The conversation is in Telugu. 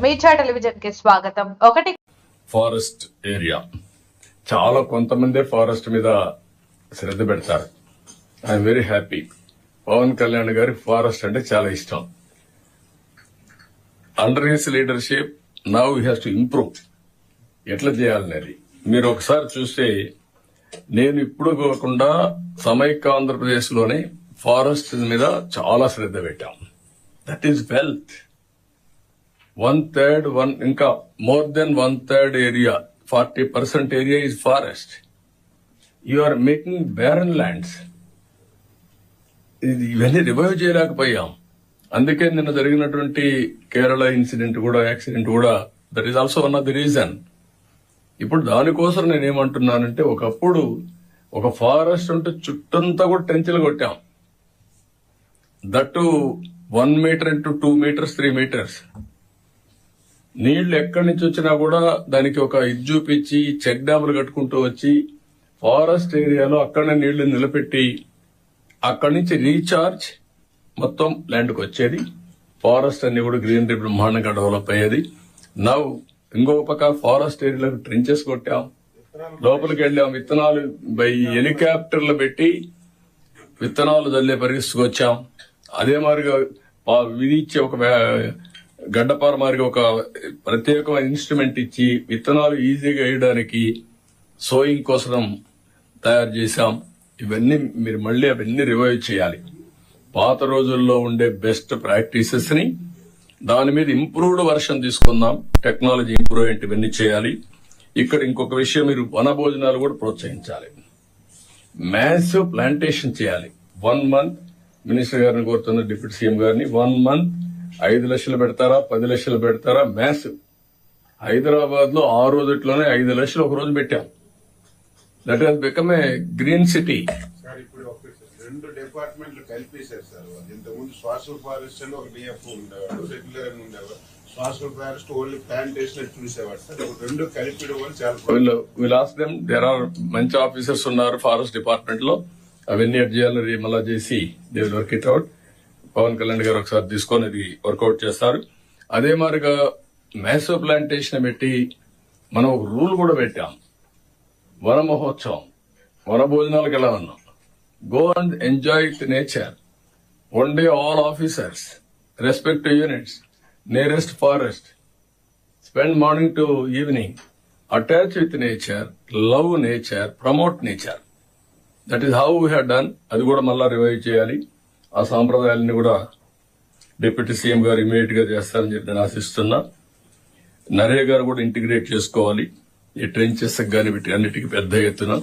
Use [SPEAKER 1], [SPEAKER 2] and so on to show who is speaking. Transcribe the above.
[SPEAKER 1] మీచా టెలివిజన్కి స్వాగతం. ఒకటి
[SPEAKER 2] ఫారెస్ట్ ఏరియా. చాలా కొంతమందే ఫారెస్ట్ మీద శ్రద్ధ పెడతారు. I'm very happy. Pawan Kalyan garu forest అంటే చాలా ఇష్టం. Under his leadership now he has to improve ఎట్లా చేయాలనేది. మీరు ఒకసారి చూస్తే నేను ఇప్పుడు కాకుండా సమైక్య ఆంధ్రప్రదేశ్లోనే ఫారెస్ట్ మీద చాలా శ్రద్ధ పెట్టాం. That is wealth one third one ఇంకా more than one third area forty percent area is forest you are making barren lands ఇది ఇవన్నీ రివైవ్ చేయలేకపోయాం. అందుకే నిన్న జరిగినటువంటి కేరళ ఇన్సిడెంట్ కూడా యాక్సిడెంట్ కూడా that is also one of the reason ఇప్పుడు దానికోసం నేను ఏమంటున్నానంటే ఒకప్పుడు ఒక ఫారెస్ట్ ఉంటే చుట్టంతా కూడా టెంచులు కొట్టాం. That one meter into two meters three meters నీళ్ళు ఎక్కడి నుంచి వచ్చినా కూడా దానికి ఒక ఇది చూపించి చెక్ డ్యాములు కట్టుకుంటూ వచ్చి ఫారెస్ట్ ఏరియాలో అక్కడనే నీళ్ళు నిలబెట్టి అక్కడి నుంచి రీఛార్జ్ మొత్తం ల్యాండ్కి వచ్చేది. ఫారెస్ట్ అన్ని కూడా గ్రీనరీ బ్రహ్మాండంగా డెవలప్ అయ్యేది. నవ్ ఇంకో పక్క ఫారెస్ట్ ఏరియాలకు ట్రెంచెస్ కొట్టాం. లోపలికి వెళ్ళాం. విత్తనాలు బై హెలికాప్టర్లు పెట్టి విత్తనాలు చల్లే పరిస్థితికి వచ్చాం. అదే మాదిరిగా విధించే ఒక గడ్డపార మాదిరిగా ఒక ప్రత్యేకమైన ఇన్స్ట్రుమెంట్ ఇచ్చి విత్తనాలు ఈజీగా వేయడానికి సోయింగ్ కోసం తయారు చేశాం. ఇవన్నీ మీరు మళ్ళీ అవన్నీ రివైవ్ చేయాలి. పాత రోజుల్లో ఉండే బెస్ట్ ప్రాక్టీసెస్ని దాని మీద ఇంప్రూవ్డ్ వర్షన్ తీసుకుందాం. టెక్నాలజీ ఇంప్రూవ్మెంట్ ఇవన్నీ చేయాలి. ఇక్కడ ఇంకొక విషయం మీరు వన భోజనాలు కూడా ప్రోత్సహించాలి. మ్యాసివ్ ప్లాంటేషన్ చేయాలి. వన్ మంత్ మినిస్టర్ గారిని కోరుతున్న డిప్యూటీ సీఎం గారిని వన్ మంత్ ఐదు లక్షలు పెడతారా? పది లక్షలు పెడతారా? మ్యాసివ్ హైదరాబాద్లో ఆ రోజుట్లోనే ఐదు లక్షలు ఒక రోజు పెట్టాం. That has become a green city
[SPEAKER 3] sir ఇప్పుడు ఒక రెండు డిపార్ట్మెంట్లు కలిపేశారు సార్. ఇంతకుముందు సోషల్ ఫారెస్ట్ అని ఒక డిఎఫ్ ఉండేవాడు రెగ్యులర్ ఉండేవాడు. సోషల్ ఫారెస్ట్ ఓన్లీ ప్లాంటేషన్ చూసేవాడు సార్. రెండు కలిపి వల్ల చాలా
[SPEAKER 2] వీళ్ళు we'll as them there are మంచి ఆఫీసర్స్ ఉన్నారు ఫారెస్ట్ డిపార్ట్మెంట్లో అవన్నీ అడ్ చేయాలని మళ్ళా చేసి they will work it out Pawan Kalyan garu ఒకసారి తీసుకొని ఇది వర్కౌట్ చేస్తారు. అదే మాదిరిగా మ్యాసో ప్లాంటేషన్ పెట్టి మనం ఒక రూల్ కూడా పెట్టాం. వన మహోత్సవం వన భోజనాలకు ఎలా ఉన్నాం? Go and enjoy with nature one day all officers respect units nearest forest spend morning to evening attach with nature love nature promote nature that is how we have done అది కూడా మళ్ళా రివైవ్ చేయాలి. ఆ సాంప్రదాయాలని కూడా డిప్యూటీ సీఎం గారు ఇమీడియట్గా చేస్తారని చెప్పి నేను ఆశిస్తున్నా. నరే గారు కూడా ఇంటిగ్రేట్ చేసుకోవాలి. ఈ ట్రెంచెస్ కానీ వీటి అన్నిటికీ పెద్ద ఎత్తున